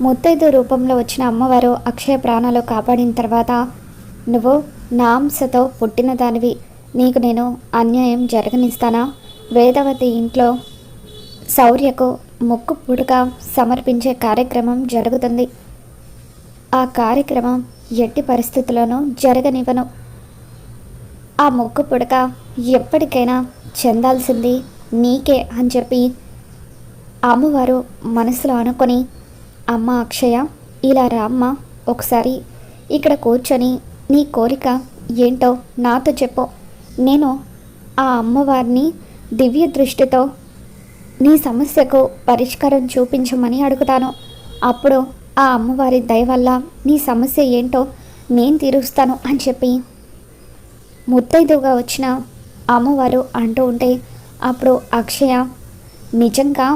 ముత్తైదు రూపంలో వచ్చిన అమ్మవారు అక్షయ ప్రాణాలు కాపాడిన తర్వాత నువ్వు నా అంశతో పుట్టిన దానివి. నీకు నేను అన్యాయం జరగనిస్తానా? వేదవతి ఇంట్లో శౌర్యకు ముక్కు పుడక సమర్పించే కార్యక్రమం జరుగుతుంది. ఆ కార్యక్రమం ఎట్టి పరిస్థితుల్లోనూ జరగనివ్వను. ఆ ముక్కు పుడక ఎప్పటికైనా చెందాల్సింది నీకే అని చెప్పి అమ్మవారు మనసులో అనుకొని అమ్మ అక్షయ ఇలా రామ్మ ఒకసారి ఇక్కడ కూర్చొని నీ కోరిక ఏంటో నాతో చెప్పు. నేను ఆ అమ్మవారిని దివ్య దృష్టితో నీ సమస్యకు పరిష్కారం చూపించమని అడుగుతాను. అప్పుడు ఆ అమ్మవారి దయ వల్ల నీ సమస్య ఏంటో నేను తీరుస్తాను అని చెప్పి ముత్తైదుగా వచ్చిన అమ్మవారు అంటూ ఉంటే అప్పుడు అక్షయ నిజంగా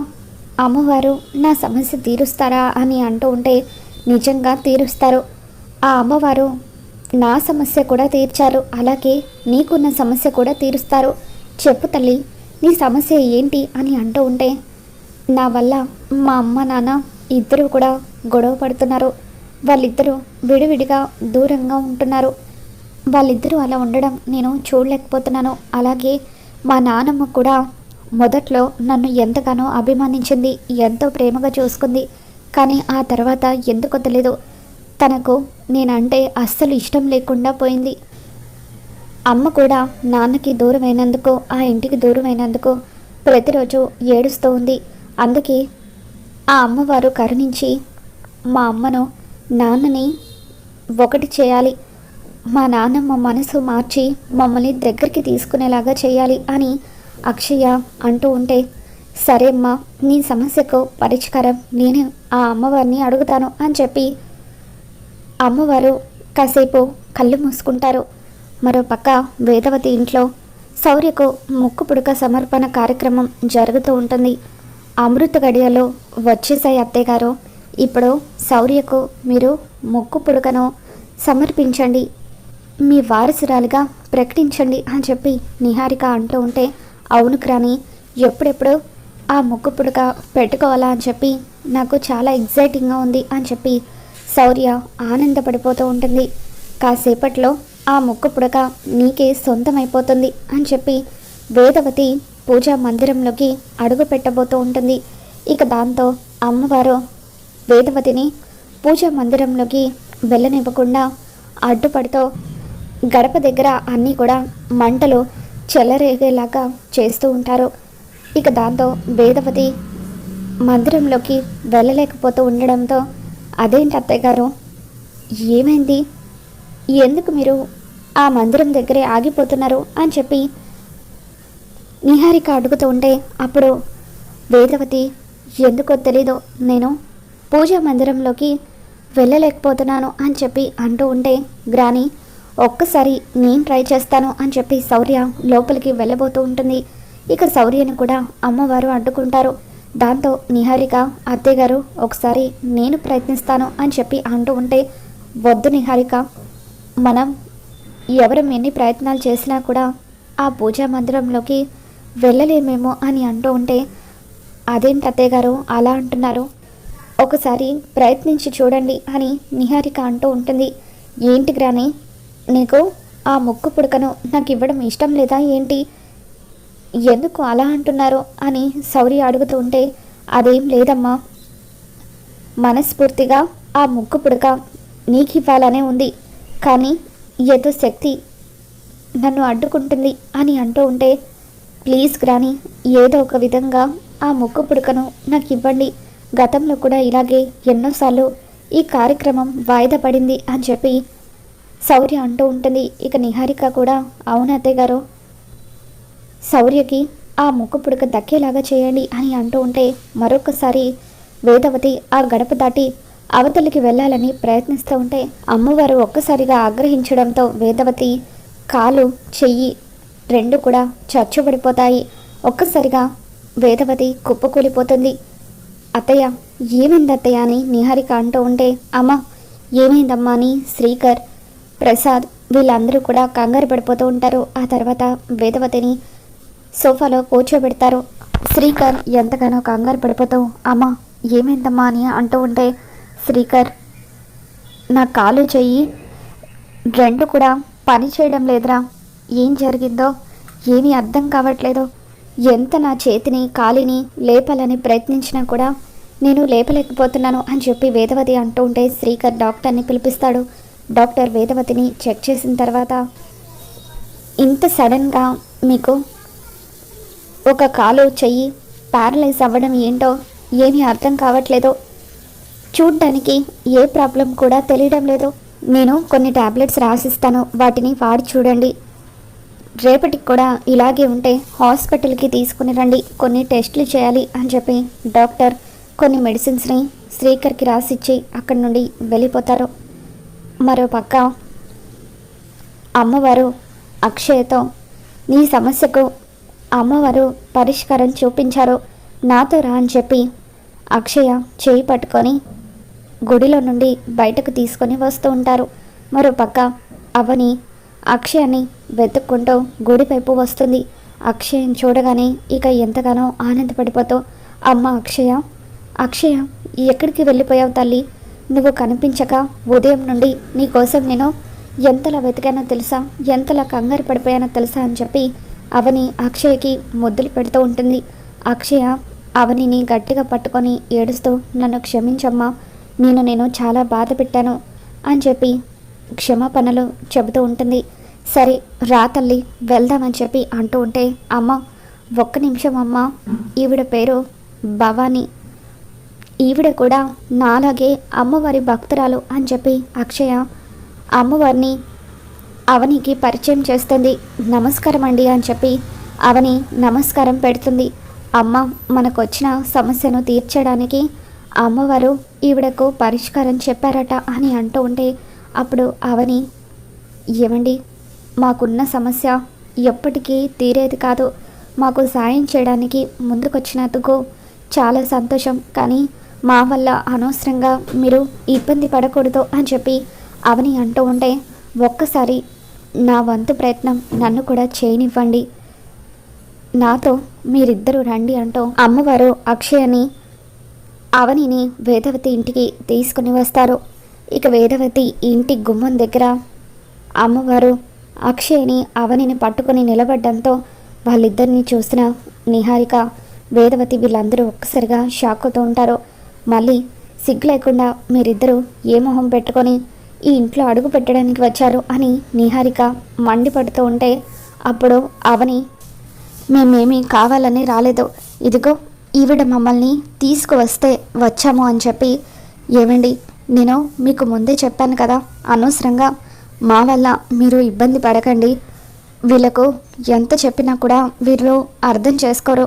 అమ్మవారు నా సమస్య తీరుస్తారా? అని అంటూ ఉంటే నిజంగా తీరుస్తారు. ఆ అమ్మవారు నా సమస్య కూడా తీర్చారు. అలాగే నీకున్న సమస్య కూడా తీరుస్తారు. చెప్పు తల్లి నీ సమస్య ఏంటి? అని అంటూ ఉంటే నా వల్ల మా అమ్మ నాన్న ఇద్దరు కూడా గొడవ పడుతున్నారు. వాళ్ళిద్దరూ విడివిడిగా దూరంగా ఉంటున్నారు. వాళ్ళిద్దరూ అలా ఉండడం నేను చూడలేకపోతున్నాను. అలాగే మా నానమ్మ కూడా మొదట్లో నన్ను ఎంతగానో అభిమానించింది ఎంతో ప్రేమగా చూసుకుంది. కానీ ఆ తర్వాత ఎందుకో తెలీదు. తనకు నేనంటే అస్సలు ఇష్టం లేకుండా పోయింది. అమ్మ కూడా నాన్నకి దూరమైనందుకు ఆ ఇంటికి దూరమైనందుకు ప్రతిరోజు ఏడుస్తూ ఉంది. అందుకే ఆ అమ్మవారు కరుణించి మా అమ్మను నాన్నని ఒకటి చేయాలి. మా నాన్నమ్మ మనసు మార్చి మమ్మల్ని దగ్గరికి తీసుకునేలాగా చేయాలి అని అక్షయ అంటూ ఉంటే సరే అమ్మా నీ సమస్యకు పరిష్కారం నేను ఆ అమ్మవారిని అడుగుతాను అని చెప్పి అమ్మవారు కాసేపు కళ్ళు మూసుకుంటారు. మరోపక్క వేదవతి ఇంట్లో శౌర్యకు ముక్కు పుడక సమర్పణ కార్యక్రమం జరుగుతూ ఉంటుంది. అమృత గడియలో వచ్చేసాయి అత్తయ్య గారు. ఇప్పుడు శౌర్యకు మీరు ముక్కు పుడకను సమర్పించండి మీ వారసురాలిగా ప్రకటించండి అని చెప్పి నిహారిక అంటూ ఉంటే అవును క్రాని ఎప్పుడెప్పుడు ఆ ముక్కు పుడక పెట్టుకోవాలా అని చెప్పి నాకు చాలా ఎగ్జైటింగ్గా ఉంది అని చెప్పి శౌర్య ఆనందపడిపోతూ ఉంటుంది. కాసేపట్లో ఆ ముక్కు పుడక నీకే సొంతమైపోతుంది అని చెప్పి వేదవతి పూజా మందిరంలోకి అడుగు పెట్టబోతూ ఉంటుంది. ఇక దాంతో అమ్మవారు వేదవతిని పూజా మందిరంలోకి వెళ్ళనివ్వకుండా అడ్డుపడుతూ గడప దగ్గర అన్నీ కూడా మంటలు చెలరేగేలాగా చేస్తూ ఉంటారు. ఇక దాంతో వేదవతి మందిరంలోకి వెళ్ళలేకపోతూ ఉండడంతో అదేంటి అత్తయ్య గారు? ఏమైంది? ఎందుకు మీరు ఆ మందిరం దగ్గరే ఆగిపోతున్నారు అని చెప్పి నిహారిక అడుగుతూ ఉంటే అప్పుడు వేదవతి ఎందుకో తెలీదో. నేను పూజా మందిరంలోకి వెళ్ళలేకపోతున్నాను అని చెప్పి అంటూ ఉంటే గ్రాని ఒక్కసారి నేను ట్రై చేస్తాను అని చెప్పి శౌర్య లోపలికి వెళ్ళబోతూ ఉంటుంది. ఇక శౌర్యని కూడా అమ్మవారు అడ్డుకుంటారు. దాంతో నిహారిక అత్తయ్య గారు ఒకసారి నేను ప్రయత్నిస్తాను అని చెప్పి అంటూ ఉంటే వద్దు నిహారిక మనం ఎవరు ఎన్ని ప్రయత్నాలు చేసినా కూడా ఆ పూజా మందిరంలోకి వెళ్ళలేమేమో అని అంటూ ఉంటే అదేంటి అత్తయ్య గారు అలా అంటున్నారు? ఒకసారి ప్రయత్నించి చూడండి అని నిహారిక అంటూ ఉంటుంది. ఏంటి గ్రాని నీకు ఆ ముక్కు పుడకను నాకు ఇవ్వడం ఇష్టం లేదా ఏంటి? ఎందుకు అలా అంటున్నారు అని సౌరి అడుగుతూ ఉంటే అదేం లేదమ్మా. మనస్ఫూర్తిగా ఆ ముక్కు పుడక నీకు ఇవ్వాలనే ఉంది. కానీ ఏదో శక్తి నన్ను అడ్డుకుంటుంది అని అంటూ ఉంటే ప్లీజ్ గ్రాని ఏదో ఒక విధంగా ఆ ముక్కు పుడకను నాకు ఇవ్వండి గతంలో కూడా ఇలాగే ఎన్నోసార్లు ఈ కార్యక్రమం వాయిదా పడింది అని చెప్పి శౌర్య అంటూ ఉంటుంది. ఇక నిహారిక కూడా అవును అత్తయ్య గారు. శౌర్యకి ఆ ముక్కు పుడక దక్కేలాగా చేయండి అని అంటూ ఉంటే మరొకసారి వేదవతి ఆ గడప దాటి అవతలికి వెళ్ళాలని ప్రయత్నిస్తూ ఉంటే అమ్మవారు ఒక్కసారిగా ఆగ్రహించడంతో వేదవతి కాలు చెయ్యి రెండు కూడా చచ్చుబడిపోతాయి. ఒక్కసారిగా వేదవతి కుప్పకూలిపోతుంది. అత్తయ్య ఏమైంది అత్తయ్య అని నిహారిక అంటూ ఉంటే అమ్మ ఏమైందమ్మా అని శ్రీకర్ ప్రసాద్ వీళ్ళందరూ కూడా కంగారు పడిపోతూ ఉంటారు. ఆ తర్వాత వేదవతిని సోఫాలో కూర్చోబెడతారు. శ్రీకర్ ఎంతగానో కంగారు పడిపోతూ అమ్మ ఏమైందమ్మా? అని అంటూ ఉంటే శ్రీకర్ నా కాలు చెయ్యి రెండు కూడా పని చేయడం లేదురా. ఏం జరిగిందో ఏమీ అర్థం కావట్లేదు. ఎంత నా చేతిని కాలిని లేపాలని ప్రయత్నించినా కూడా నేను లేపలేకపోతున్నాను అని చెప్పి వేదవతి అంటూ ఉంటే శ్రీకర్ డాక్టర్ని పిలిపిస్తాడు. డాక్టర్ వేదవతిని చెక్ చేసిన తర్వాత ఇంత సడన్గా మీకు ఒక కాలు చెయ్యి ప్యారలైజ్ అవ్వడం ఏంటో ఏమీ అర్థం కావట్లేదో చూడ్డానికి ఏ ప్రాబ్లం కూడా తెలియడం లేదు. నేను కొన్ని టాబ్లెట్స్ రాసిస్తాను వాటిని వాడి చూడండి. రేపటికి కూడా ఇలాగే ఉంటే హాస్పిటల్కి తీసుకుని రండి కొన్ని టెస్టులు చేయాలి అని చెప్పి డాక్టర్ కొన్ని మెడిసిన్స్ని శ్రీకర్కి రాసిచ్చి అక్కడి నుండి వెళ్ళిపోతారు. మరో పక్క. అమ్మవారు అక్షయతో నీ సమస్యకు అమ్మవారు పరిష్కారం చూపించారు నాతో రా అని చెప్పి అక్షయ చేయి పట్టుకొని గుడిలో నుండి బయటకు తీసుకొని వస్తూ ఉంటారు. మరో పక్క అవని అక్షయాన్ని వెతుక్కుంటూ గుడివైపు వస్తుంది. అక్షయం చూడగానే ఇక ఎంతగానో ఆనందపడిపోతూ అమ్మ అక్షయ అక్షయ ఎక్కడికి వెళ్ళిపోయావు తల్లి? నువ్వు కనిపించక ఉదయం నుండి నీ కోసం నేను ఎంతలా వెతికానో తెలుసా? ఎంతలా కంగారు పడిపోయానో తెలుసా అని చెప్పి అవని అక్షయ్కి ముద్దులు పెడుతూ ఉంటుంది. అక్షయ అవనిని గట్టిగా పట్టుకొని ఏడుస్తూ నన్ను క్షమించమ్మా నేను నేను చాలా బాధ పెట్టాను అని చెప్పి క్షమాపణలు చెబుతూ ఉంటుంది. సరే రా తల్లి వెళ్దామని చెప్పి అంటూ ఉంటే అమ్మ ఒక్క నిమిషం అమ్మ ఈవిడ పేరు భవానీ ఈవిడ కూడా నాలాగే అమ్మవారి భక్తురాలు అని చెప్పి అక్షయ అమ్మవారిని అవనికి పరిచయం చేస్తుంది. నమస్కారం అండి అని చెప్పి అవని నమస్కారం పెడుతుంది. అమ్మ మనకు వచ్చిన సమస్యను తీర్చడానికి అమ్మవారు ఈవిడకు పరిష్కారం చెప్పారట అని అంటూ ఉంటే అప్పుడు అవని ఏమండి మాకున్న సమస్య ఎప్పటికీ తీరేది కాదు. మాకు సాయం చేయడానికి ముందుకొచ్చినందుకు చాలా సంతోషం. కానీ మా వల్ల అనవసరంగా మీరు ఇబ్బంది పడకూడదు అని చెప్పి అవని అంటూ ఉంటే ఒక్కసారి నా వంతు ప్రయత్నం నన్ను కూడా చేయనివ్వండి. నాతో మీరిద్దరూ రండి అంటూ అమ్మవారు అక్షయని అవనిని వేదవతి ఇంటికి తీసుకుని వస్తారు. ఇక వేదవతి ఇంటి గుమ్మం దగ్గర అమ్మవారు అక్షయ్ని అవనిని పట్టుకొని నిలబడ్డంతో వాళ్ళిద్దరిని చూసిన నిహారిక వేదవతి వీళ్ళందరూ ఒక్కసారిగా షాక్ అవుతూ ఉంటారు. మళ్ళీ సిగ్గు లేకుండా మీరిద్దరూ ఏ మొహం పెట్టుకొని ఈ ఇంట్లో అడుగు పెట్టడానికి వచ్చారు అని నిహారిక మండిపడుతూ ఉంటే అప్పుడు అవని మేమేమీ కావాలని రాలేదు. ఇదిగో ఈవిడ మమ్మల్ని తీసుకువస్తే వచ్చాము అని చెప్పి ఏమండి నేను మీకు ముందే చెప్పాను కదా అనవసరంగా మా వల్ల మీరు ఇబ్బంది పడకండి. వీళ్ళకు ఎంత చెప్పినా కూడా వీళ్ళు అర్థం చేసుకోరు.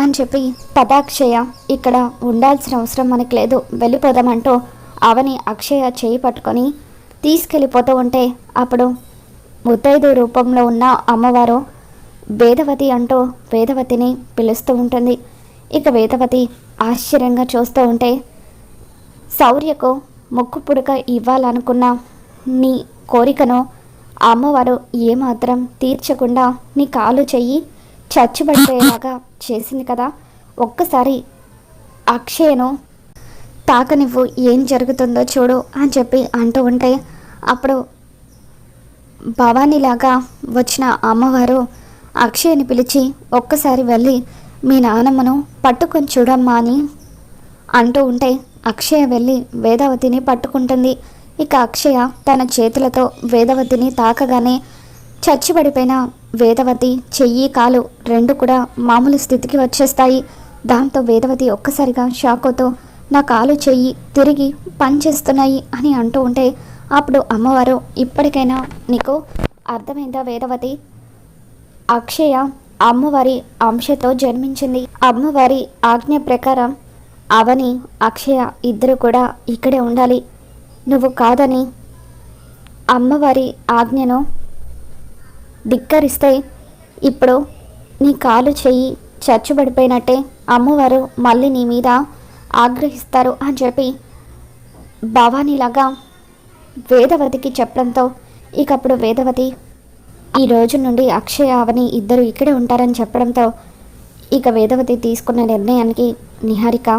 అని చెప్పి పదాక్షయ ఇక్కడ ఉండాల్సిన అవసరం మనకు లేదు. వెళ్ళిపోదామంటూ అవని అక్షయ చేయి పట్టుకొని తీసుకెళ్ళిపోతూ ఉంటే అప్పుడు ముత్తైదు రూపంలో ఉన్న అమ్మవారు వేదవతి అంటూ వేదవతిని పిలుస్తూ ఉంటుంది. ఇక వేదవతి ఆశ్చర్యంగా చూస్తూ ఉంటే శౌర్యకు ముక్కు పుడక ఇవ్వాలనుకున్న నీ కోరికను అమ్మవారు ఏమాత్రం తీర్చకుండా నీ కాలు చెయ్యి చచ్చిపడిపోయేలాగా చేసింది కదా. ఒక్కసారి అక్షయను తాకనివ్వు ఏం జరుగుతుందో చూడు అని చెప్పి అంటూ ఉంటే అప్పుడు భవానీలాగా వచ్చిన అమ్మవారు అక్షయని పిలిచి ఒక్కసారి వెళ్ళి మీ నానమ్మను పట్టుకొని చూడమ్మా అని అంటూ ఉంటే అక్షయ వెళ్ళి వేదావతిని పట్టుకుంటుంది. ఇక అక్షయ తన చేతులతో వేదవతిని తాకగానే చచ్చిపడిపోయిన వేదవతి చెయ్యి కాలు రెండు కూడా మామూలు స్థితికి వచ్చేస్తాయి. దాంతో వేదవతి ఒక్కసారిగా షాకోతో నా కాలు చెయ్యి తిరిగి పనిచేస్తున్నాయి అని అంటూ ఉంటే అప్పుడు అమ్మవారు ఇప్పటికైనా నీకు అర్థమైందా వేదవతి? అక్షయ అమ్మవారి అంశతో జన్మించింది. అమ్మవారి ఆజ్ఞ ప్రకారం అవని అక్షయ ఇద్దరు కూడా ఇక్కడే ఉండాలి. నువ్వు కాదని అమ్మవారి ఆజ్ఞను ధిక్కరిస్తే ఇప్పుడు నీ కాలు చెయ్యి చచ్చుబడిపోయినట్టే అమ్మవారు మళ్ళీ నీ మీద ఆగ్రహిస్తారు అని చెప్పి భవానీలాగా వేదవతికి చెప్పడంతో ఇకప్పుడు వేదవతి ఈ రోజు నుండి అక్షయ అవని ఇద్దరు ఇక్కడే ఉంటారని చెప్పడంతో ఇక వేదవతి తీసుకున్న నిర్ణయానికి నిహారిక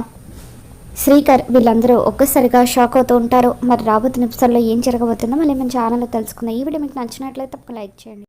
శ్రీకర్ వీళ్ళందరూ ఒక్కసారిగా షాక్ అవుతూ ఉంటారు. మరి రాబోతున్న ఎపిసోడ్లో ఏం జరగబోతుందో మళ్ళీ మన ఛానల్లో తెలుసుకుందాం. ఈ వీడియో మీకు నచ్చినట్లయితే తప్పక లైక్ చేయండి.